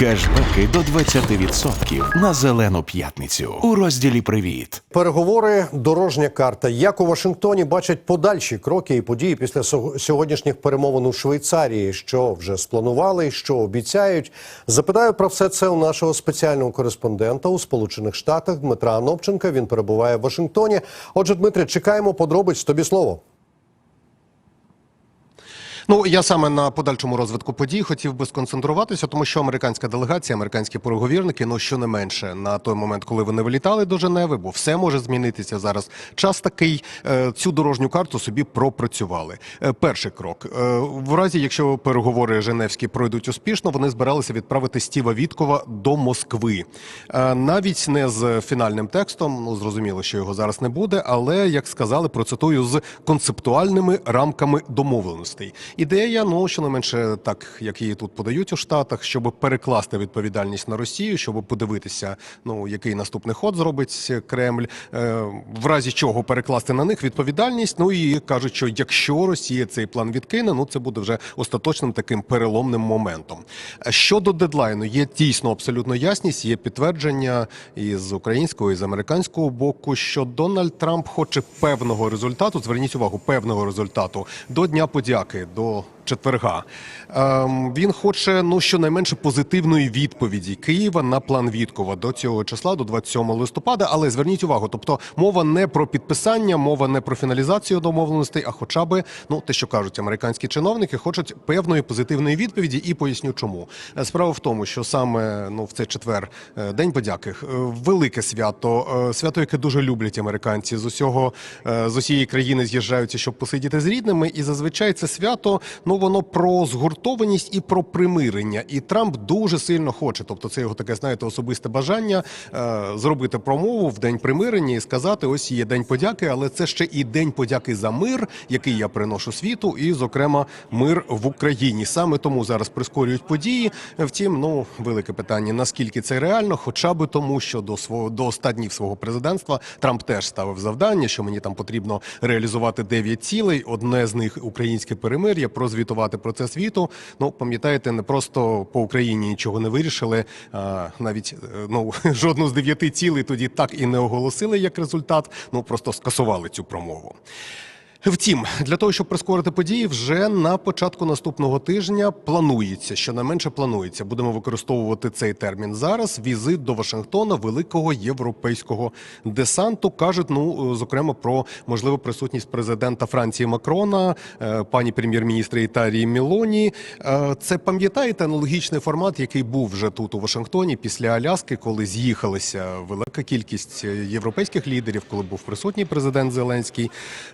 Кешбеки до 20% на зелену п'ятницю у розділі Привіт. Переговори, дорожня карта. Як у Вашингтоні бачать подальші кроки і події після сьогоднішніх перемовин у Швейцарії, що вже спланували, що обіцяють. Запитаю про все це у нашого спеціального кореспондента у Сполучених Штатах Дмитра Анопченка. Він перебуває в Вашингтоні. Отже, Дмитре, чекаємо подробиць. Тобі слово. Ну я саме на подальшому розвитку подій хотів би сконцентруватися, тому що американська делегація, американські переговірники, ну що не менше на той момент, коли вони вилітали до Женеви, бо все може змінитися зараз. Час такий е, цю дорожню карту собі пропрацювали. Е, Перший крок Е, в разі, якщо переговори Женевські пройдуть успішно, вони збиралися відправити Стіва Віткова до Москви, навіть не з фінальним текстом. Ну зрозуміло, що його зараз не буде, але як сказали, процитую з концептуальними рамками домовленостей. Ідея, ну щонайменше так, як її тут подають у Штатах, щоб перекласти відповідальність на Росію, щоб подивитися, ну який наступний ход зробить Кремль, е, в разі чого перекласти на них відповідальність. Ну і кажуть, що якщо Росія цей план відкине, ну це буде вже остаточним таким переломним моментом. Щодо дедлайну, є дійсно абсолютно ясність, є підтвердження і з українського, і з американського боку, що Дональд Трамп хоче певного результату. Зверніть увагу, певного результату до Дня подяки, до четверга. Ем, він хоче ну щонайменше позитивної відповіді Києва на план Віткова до цього числа, до 27 листопада. Але зверніть увагу, тобто мова не про підписання, мова не про фіналізацію домовленостей, а хоча би ну те, що кажуть американські чиновники, хочуть певної позитивної відповіді, і поясню, чому Е, справа в тому, що саме ну в цей четвер е, день подяки, е, велике свято, свято, яке дуже люблять американці з усього з усієї країни з'їжджаються, щоб посидіти з рідними, і зазвичай це свято ну воно про згуртованість і про примирення. І Трамп дуже сильно хоче, тобто це його таке, знаєте, особисте бажання е, зробити промову в день примирення і сказати: ось є день подяки, але це ще і день подяки за мир, який я приношу світу, і, зокрема, мир в Україні. Саме тому зараз прискорюють події. Втім, ну велике питання: наскільки це реально, хоча би тому, що до свого до останніх свого президентства Трамп теж ставив завдання, що мені там потрібно реалізувати 9 цілей. Одне з них українське перемир'я, прозвітувати про це світу. Ну пам'ятаєте, не просто по Україні нічого не вирішили. А, навіть е, ну жодну з дев'яти цілей тоді так і не оголосили як результат. Ну просто скасували цю промову. Втім, для того, щоб прискорити події, вже на початку наступного тижня планується, що не менше планується. Будемо використовувати цей термін зараз. Візит до Вашингтона великого європейського десанту кажуть, ну зокрема про можливу присутність президента Франції Макрона, е, пані прем'єр-міністра Італії Мілоні. Е, Це пам'ятаєте аналогічний формат, який був вже тут у Вашингтоні після Аляски, коли з'їхалися велика кількість європейських лідерів, коли був присутній президент Зеленський,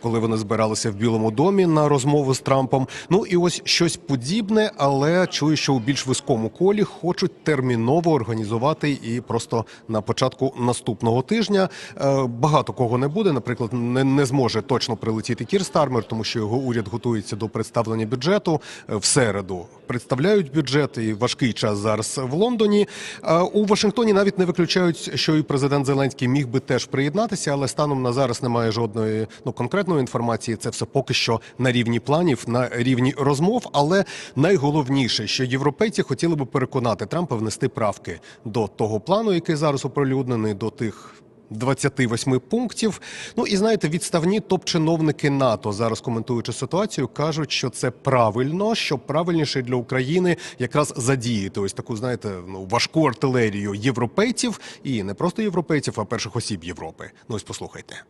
коли вони збиралися в Білому домі на розмову з Трампом. Ну і ось щось подібне, але чую, що у більш вузькому колі хочуть терміново організувати і просто на початку наступного тижня. Е, Багато кого не буде. Наприклад, не, не зможе точно прилетіти Кір Стармер, тому що його уряд готується до представлення бюджету Е, в середу. Представляють бюджет і важкий час зараз в Лондоні. Е, У Вашингтоні навіть не виключають, що і президент Зеленський міг би теж приєднатися, але станом на зараз немає жодної ну конкретної інформації. Це все поки що на рівні планів, на рівні розмов. Але найголовніше, що європейці хотіли би переконати Трампа внести правки до того плану, який зараз оприлюднений, до тих. 28 пунктів. Ну і знаєте, відставні топ-чиновники НАТО зараз коментуючи ситуацію, кажуть, що це правильно, що правильніше для України якраз задіяти ось таку, знаєте, ну важку артилерію європейців і не просто європейців, а перших осіб Європи. Ну ось послухайте.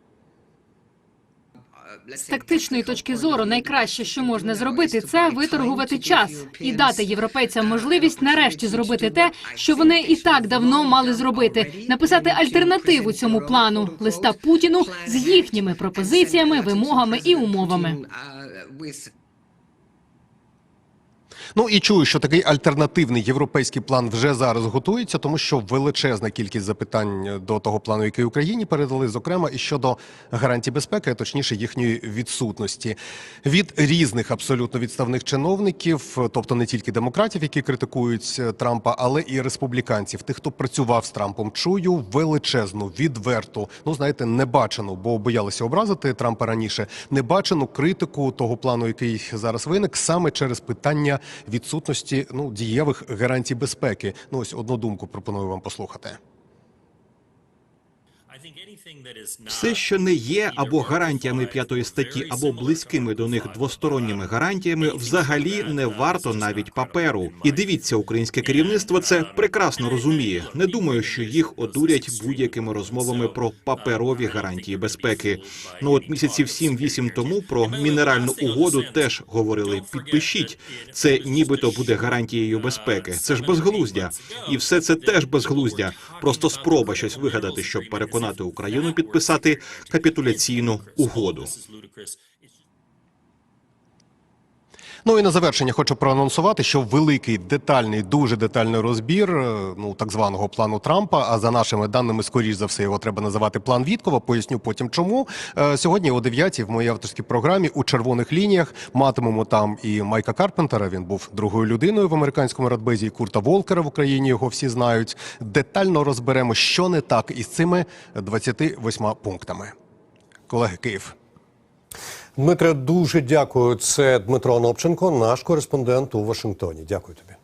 З тактичної точки зору найкраще, що можна зробити, це виторгувати час і дати європейцям можливість нарешті зробити те, що вони і так давно мали зробити: написати альтернативу цьому плану листа Путіну з їхніми пропозиціями, вимогами і умовами. Ну і чую, що такий альтернативний європейський план вже зараз готується, тому що величезна кількість запитань до того плану, який Україні передали, зокрема і щодо гарантій безпеки, а точніше їхньої відсутності від різних абсолютно відставних чиновників, тобто не тільки демократів, які критикують Трампа, але і республіканців, тих, хто працював з Трампом. Чую величезну, відверту, ну знаєте, небачену, бо боялися образити Трампа раніше. Небачену критику того плану, який зараз виник, саме через питання відсутності ну дієвих гарантій безпеки. Ну ось одну думку пропоную вам послухати. Все, що не є або гарантіями п'ятої статті, або близькими до них двосторонніми гарантіями, взагалі не варто навіть паперу. І дивіться, українське керівництво це прекрасно розуміє. Не думаю, що їх одурять будь-якими розмовами про паперові гарантії безпеки. Ну от місяців 7-8 тому про мінеральну угоду теж говорили. Підпишіть це, нібито буде гарантією безпеки. Це ж безглуздя, і все це теж безглуздя. Просто спроба щось вигадати, щоб переконати Україну підписати капітуляційну угоду. Ну і на завершення хочу проанонсувати, що великий детальний, дуже детальний розбір е, ну так званого плану Трампа. А за нашими даними, скоріш за все, його треба називати план Віткова. Поясню потім, чому Е, сьогодні о 9 в моїй авторській програмі у червоних лініях матимемо там і Майка Карпентера. Він був другою людиною в американському радбезі. і Курта Волкера в Україні його всі знають. Детально розберемо, що не так із цими 28 пунктами. Колеги Київ. Дмитре, дуже дякую. Це Дмитро Онопченко, наш кореспондент у Вашингтоні. Дякую тобі.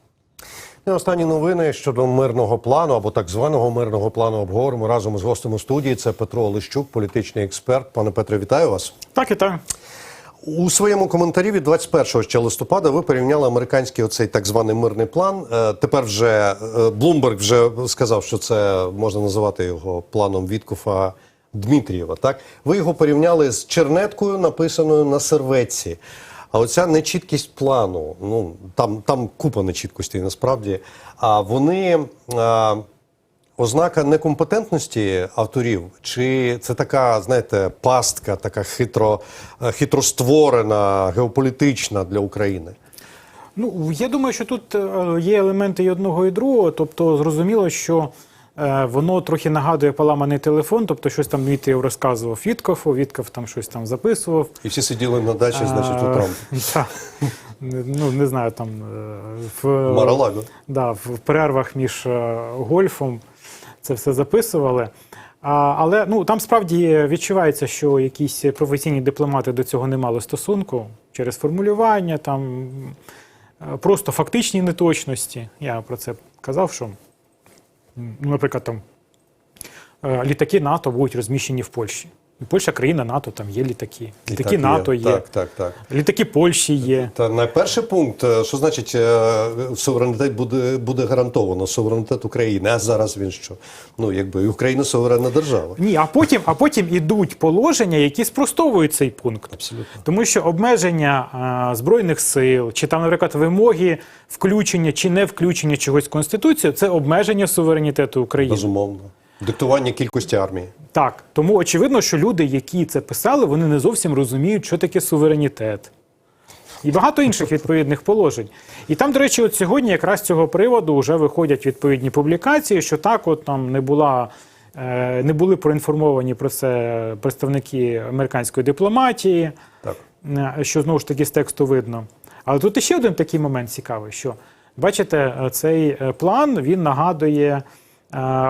І останні новини щодо мирного плану або так званого мирного плану обговоримо разом із гостем у студії. Це Петро Олещук, політичний експерт. Пане Петре, вітаю вас. Так, вітаю. У своєму коментарі від 21 ще листопада ви порівняли американський оцей так званий мирний план. Е, Тепер вже е, Блумберг вже сказав, що це можна називати його планом Віткофа Дмитрієва. Так ви його порівняли з чернеткою, написаною на серветці. А оця нечіткість плану, ну там, там купа нечіткостей насправді. А вони. А, Ознака некомпетентності авторів, чи це така, знаєте, пастка, така хитро, е, хитро створена, геополітична для України? Ну я думаю, що тут е, є елементи і одного і другого. Тобто, зрозуміло, що воно трохи нагадує поламаний телефон, тобто щось там Дмитрієв розказував Віткофу, Вітков там щось там записував. І всі сиділи на дачі, значить, у Трампа. Так. Ну, не знаю, там е, в, Маралаго. да, в перервах між е, гольфом це все записували. А, але ну, там справді відчувається, що якісь професійні дипломати до цього не мали стосунку через формулювання, там е, просто фактичні неточності. Я про це казав, що, наприклад, там е, літаки НАТО будуть розміщені в Польщі. І Польща країна НАТО, там є літаки. Літаки так НАТО є. Так, так, так. Літаки Польщі є. Та найперший пункт, е, що значить е, суверенітет буде, буде гарантовано, суверенітет України. А зараз він що? Ну, якби Україна суверенна держава. Ні, а потім, а потім ідуть положення, які спростовують цей пункт. Абсолютно. Тому що обмеження а, збройних сил, чи там, наприклад, вимоги включення чи не включення чогось в конституцію, це обмеження суверенітету України. Безумовно. Диктування кількості армії. Так, тому очевидно, що люди, які це писали, вони не зовсім розуміють, що таке суверенітет. І багато інших відповідних положень. І там, до речі, от сьогодні якраз з цього приводу вже виходять відповідні публікації, що так, от там не була. е, Не були проінформовані про це представники американської дипломатії, Так. е, що знову ж таки з тексту видно. Але тут іще один такий момент цікавий, що бачите, е, цей план він нагадує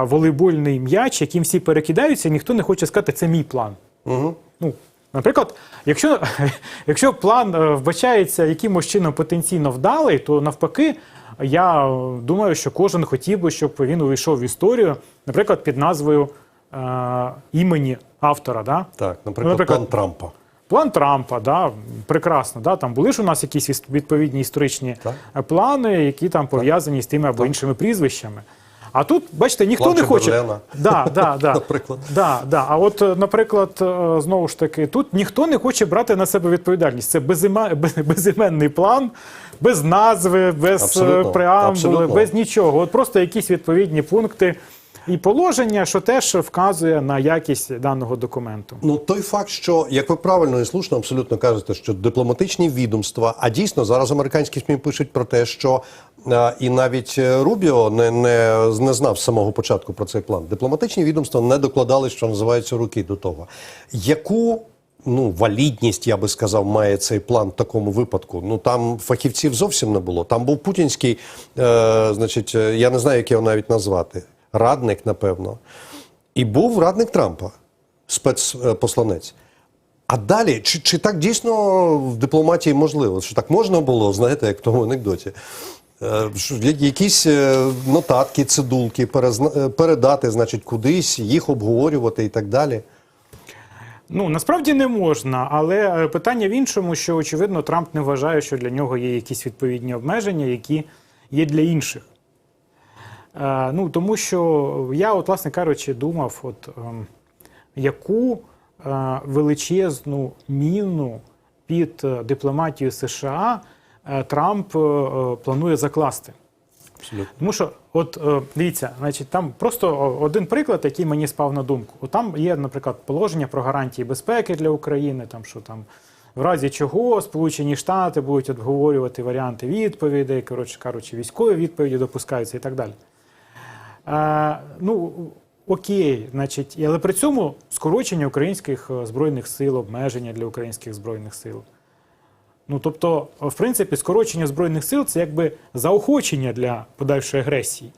волейбольний м'яч, яким всі перекидаються, і ніхто не хоче сказати, це мій план. Угу. Ну, наприклад, якщо, якщо план е, вбачається якимось чином потенційно вдалий, то навпаки, я думаю, що кожен хотів би, щоб він увійшов в історію, наприклад, під назвою е, імені автора. Да? Так, Ну, наприклад, наприклад, план Трампа. План Трампа, да, прекрасно. Да, там були ж у нас якісь відповідні історичні Так. плани, які там пов'язані з тими або іншими прізвищами. А тут, бачите, ніхто Плачу не хоче. Берлена. Да, да, да. Наприклад. Да, да. А от, е, наприклад, е, знову ж таки, тут ніхто не хоче брати на себе відповідальність. Це безіменний план, без назви, без е, Абсолютно, преамбули, абсолютно. без нічого. От просто якісь відповідні пункти і положення, що теж вказує на якість даного документу. Ну, той факт, що як ви правильно і слушно абсолютно кажете, що дипломатичні відомства, а дійсно зараз американські СМІ пишуть про те, що е, і навіть е, Рубіо не, не, не знав з самого початку про цей план. Дипломатичні відомства не докладали, що називається, руки до того. Яку ну, валідність, я би сказав, має цей план в такому випадку. Ну там фахівців зовсім не було. Там був путінський, е, значить, е, я не знаю, як його навіть назвати. Радник, напевно. І був радник Трампа, спецпосланець. А далі, чи, чи так дійсно в дипломатії можливо? Що так можна було, знаєте, як в тому анекдоті? Е, Якісь е, нотатки, цидулки е, передати, значить, кудись, їх обговорювати і так далі. Ну насправді не можна, але е, питання в іншому, що очевидно Трамп не вважає, що для нього є якісь відповідні обмеження, які є для інших. Е, ну тому що я, от, власне кажучи, думав, от ем, яку е, величезну міну під е, дипломатію США Трамп планує закласти. Абсолютно. Тому що, от дивіться, значить, там просто один приклад, який мені спав на думку. От там є, наприклад, положення про гарантії безпеки для України, там що там в разі чого Сполучені Штати будуть обговорювати варіанти відповідей, коротше кажучи, військові відповіді допускаються і так далі. Е, ну, окей, значить, але при цьому скорочення українських е, збройних сил, обмеження для українських збройних сил. Ну, тобто, в принципі, скорочення збройних сил це якби заохочення для подальшої агресії.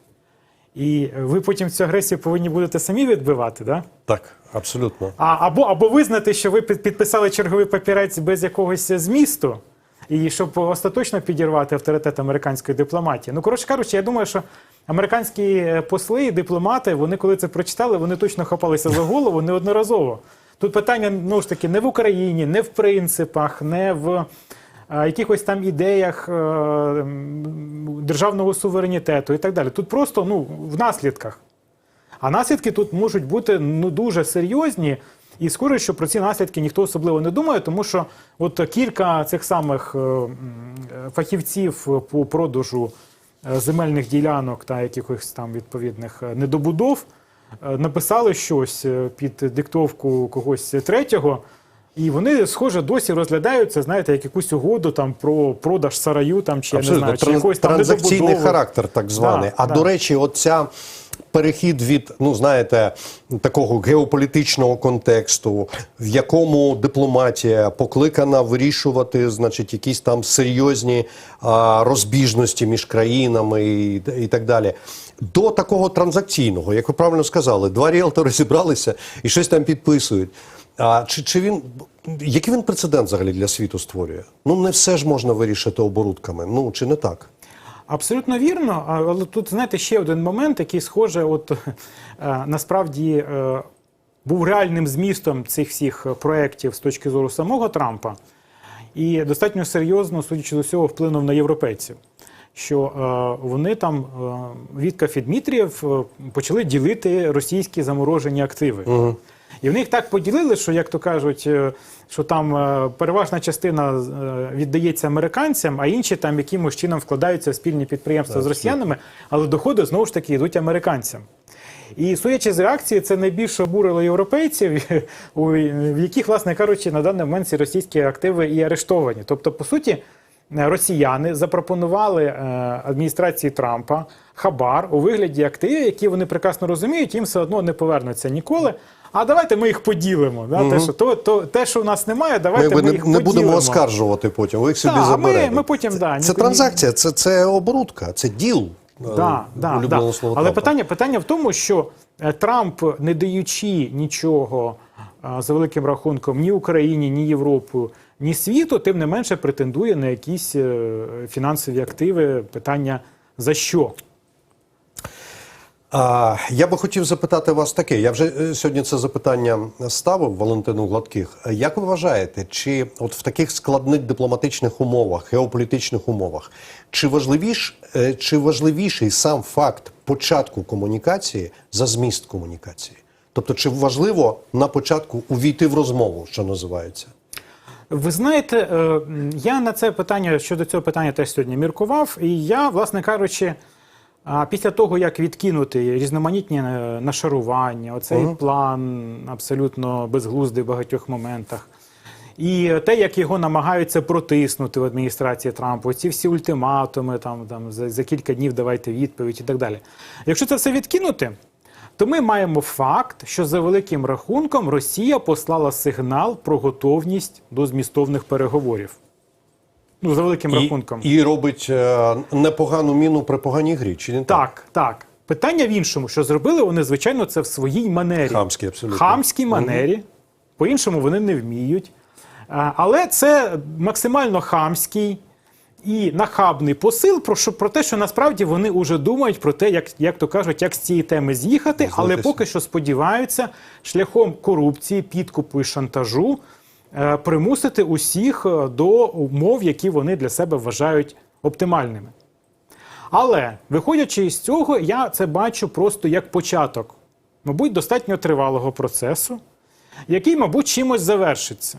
І ви потім цю агресію повинні будете самі відбивати, да? Так, абсолютно. А, або, або визнати, що ви підписали черговий папірець без якогось змісту, і щоб остаточно підірвати авторитет американської дипломатії. Ну, коротше кажучи, я думаю, що американські е, посли і дипломати, вони коли це прочитали, вони точно хапалися за голову неодноразово. Тут питання ну ж таки не в Україні, не в принципах, не в е, якихось там ідеях е, державного суверенітету і так далі. Тут просто ну, в наслідках. А наслідки тут можуть бути ну дуже серйозні. І скоро, що про ці наслідки ніхто особливо не думає, тому що от кілька цих самих е, е, фахівців по продажу е, земельних ділянок та якихось там відповідних недобудов написали щось під диктовку когось третього. І вони, схоже, досі розглядаються, знаєте, як якусь угоду там про продаж сараю там чи я не знаю, чи якось там транзакційний недобудови. характер, так званий. Да, а да. до речі, оця перехід від, ну знаєте, такого геополітичного контексту, в якому дипломатія покликана вирішувати, значить, якісь там серйозні а, розбіжності між країнами і, і так далі. До такого транзакційного, як ви правильно сказали, два ріелтори зібралися і щось там підписують. А чи, чи він який він прецедент взагалі для світу створює? Ну не все ж можна вирішити оборудками. Ну чи не так? Абсолютно вірно, але тут знаєте ще один момент, який схоже, от е, насправді е, був реальним змістом цих всіх проєктів з точки зору самого Трампа, і достатньо серйозно, судячи з усього, вплинув на європейців. Що е, вони там Віткав і Дмитрієв почали ділити російські заморожені активи. І в них так поділили, що, як то кажуть, е, що там е, переважна частина е, віддається американцям, а інші там якимось чином вкладаються в спільні підприємства з росіянами, але доходи знову ж таки йдуть американцям. І судячи з реакції, це найбільше обурило європейців, у- в яких, власне кажучи, на даний момент ці російські активи і арештовані. Тобто, по суті, росіяни запропонували адміністрації Трампа хабар у вигляді активів, які вони прекрасно розуміють, їм все одно не повернуться ніколи. А давайте ми їх поділимо. Да? Те, що, то, то, те, що в нас немає, Ми давайте ми, якби не, їх не поділимо. будемо оскаржувати потім. Ви їх собі Так, а ми- ми потім, це, да, це ні- транзакція, це, це оборудка, це діл. Да, е, да, да. слова Але питання, питання в тому, що е, Трамп, не даючи нічого е, за великим рахунком ні Україні, ні Європу, ні світу, тим не менше претендує на якісь фінансові активи. Питання за що? Я би хотів запитати вас таке. Я вже е, сьогодні це запитання ставив Валентину Гладких. Як ви вважаєте, чи от в таких складних дипломатичних умовах, геополітичних умовах, чи важливіш, е, чи важливіший сам факт початку комунікації за зміст комунікації? Тобто, чи важливо на початку увійти в розмову, що називається? Ви знаєте, е, я на це питання щодо цього питання теж сьогодні міркував, і я, власне кажучи, а, після того, як відкинути різноманітні е, нашарування, оцей план абсолютно безглуздий в багатьох моментах. І те, як його намагаються протиснути в адміністрації Трампа, ці всі ультиматуми, там, там за, за кілька днів давайте відповідь і так далі. Якщо це все відкинути, то ми маємо факт, що за великим рахунком Росія послала сигнал про готовність до змістовних переговорів. Ну, за великим рахунком. І, і робить е, непогану міну при поганій грі, чи не так? Так, так. Питання в іншому, що зробили вони, звичайно, це в своїй манері. Хамські, абсолютно. Хамській манері. По-іншому вони не вміють. А, Але це максимально хамський і нахабний посил про, що, про те, що насправді вони вже думають про те, як, як то кажуть, як з цієї теми з'їхати, але поки що сподіваються шляхом корупції, підкупу і шантажу е, примусити усіх е, до умов, які вони для себе вважають оптимальними. Але виходячи із цього, я це бачу просто як початок, мабуть, достатньо тривалого процесу, який, мабуть, чимось завершиться.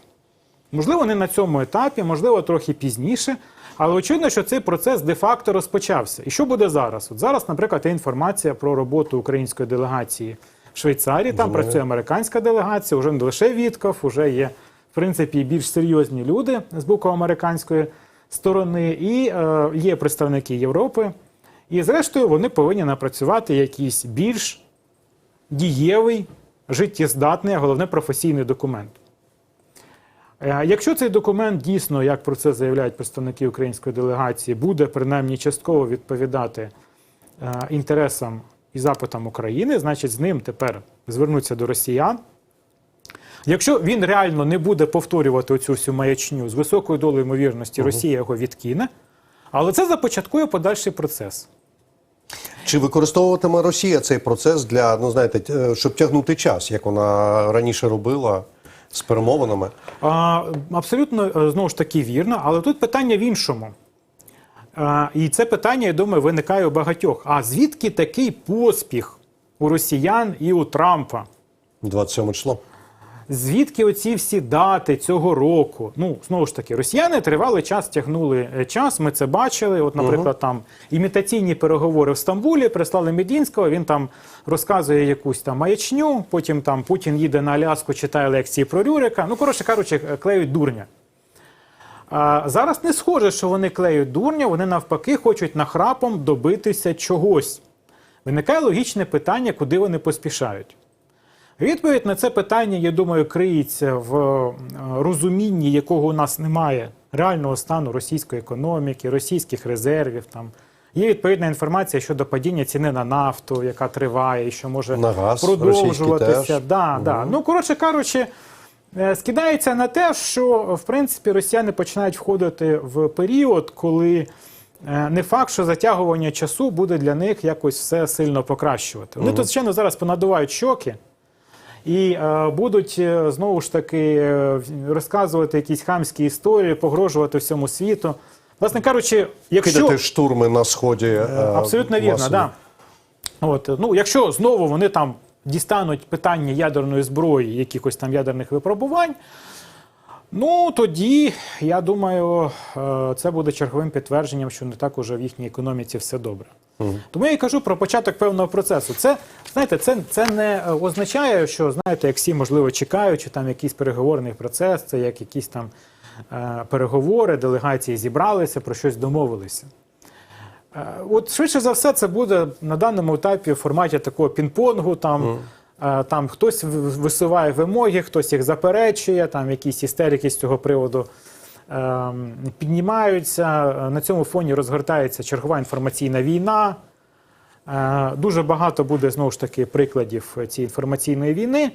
Можливо, не на цьому етапі, можливо, трохи пізніше. Але очевидно, що цей процес де-факто розпочався. І що буде зараз? От зараз, наприклад, є інформація про роботу української делегації в Швейцарії. Там працює американська делегація, вже не лише Вітков, вже є, в принципі, більш серйозні люди з боку американської сторони, і е, є представники Європи. І, зрештою, вони повинні напрацювати якийсь більш дієвий, життєздатний, а головне професійний документ. Е, Якщо цей документ дійсно, як про це заявляють представники української делегації, буде принаймні частково відповідати е, інтересам і запитам України, значить з ним тепер звернуться до росіян. Якщо він реально не буде повторювати оцю всю маячню з високою долею ймовірності, Росія його відкине, але це започаткує подальший процес. Чи використовуватиме Росія цей процес для, ну знаєте, е, щоб тягнути час, як вона раніше робила з перемовинами? А, абсолютно е, знову ж таки вірно, але тут питання в іншому. А, і це питання, я думаю, виникає у багатьох. А звідки такий поспіх у росіян і у Трампа? 27 число. Звідки оці всі дати цього року? Ну, знову ж таки, росіяни тривалий час тягнули е, час. Ми це бачили. От, наприклад, там імітаційні переговори в Стамбулі прислали Медінського. Він там розказує якусь там маячню. Потім там Путін їде на Аляску, читає лекції про Рюрика. Ну, коротше кажучи, е, клеють дурня. А зараз не схоже, що вони клеють дурня, вони навпаки хочуть нахрапом добитися чогось. Виникає логічне питання, куди вони поспішають. Відповідь на це питання, я думаю, криється в е, розумінні, якого у нас немає реального стану російської економіки, російських резервів. Там є відповідна інформація щодо падіння ціни на нафту, яка триває, і що може На газ продовжуватися. російський теж. Да, да. Ну, коротше кажучи, е, скидається на те, що в принципі росіяни починають входити в період, коли. е, Не факт, що затягування часу буде для них якось все сильно покращувати. Вони тут, звичайно, зараз понадувають щоки і е, будуть е, знову ж таки е, розказувати якісь хамські історії, погрожувати всьому світу. Власне кажучи, якщо Кидати штурми на сході. абсолютно вірно, масові. да. От, ну, якщо знову вони там дістануть питання ядерної зброї, якихось там ядерних випробувань, ну тоді я думаю, е, це буде черговим підтвердженням, що не так уже в їхній економіці все добре. Тому я і кажу про початок певного процесу. Це знаєте, це, це не е, означає, що знаєте, як всі можливо чекають, чи там якийсь переговорний процес, це як якісь там е, переговори, делегації зібралися, про щось домовилися. Е, От швидше за все, це буде на даному етапі в форматі такого пінг-понгу. Там, е, там хтось висуває вимоги, хтось їх заперечує, там якісь істерики з цього приводу ем, піднімаються. Е, На цьому фоні розгортається чергова інформаційна війна. Е, Дуже багато буде знову ж таки прикладів цієї інформаційної війни.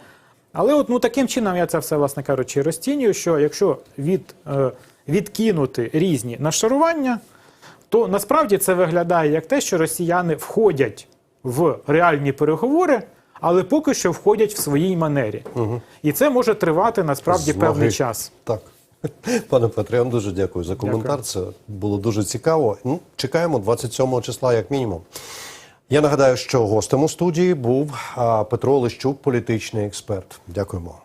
Але от ну таким чином я це все, власне кажучи, розцінюю, що якщо від, е, відкинути різні нашарування, то насправді це виглядає як те, що росіяни входять в реальні переговори, але поки що входять в своїй манері. І це може тривати насправді Змоги. певний час. Так. Пане Петре, я вам дуже дякую за коментар. Це було дуже цікаво. Ну, чекаємо 27 числа, як мінімум. Я нагадаю, що гостем у студії був Петро Лищук, політичний експерт. Дякуємо.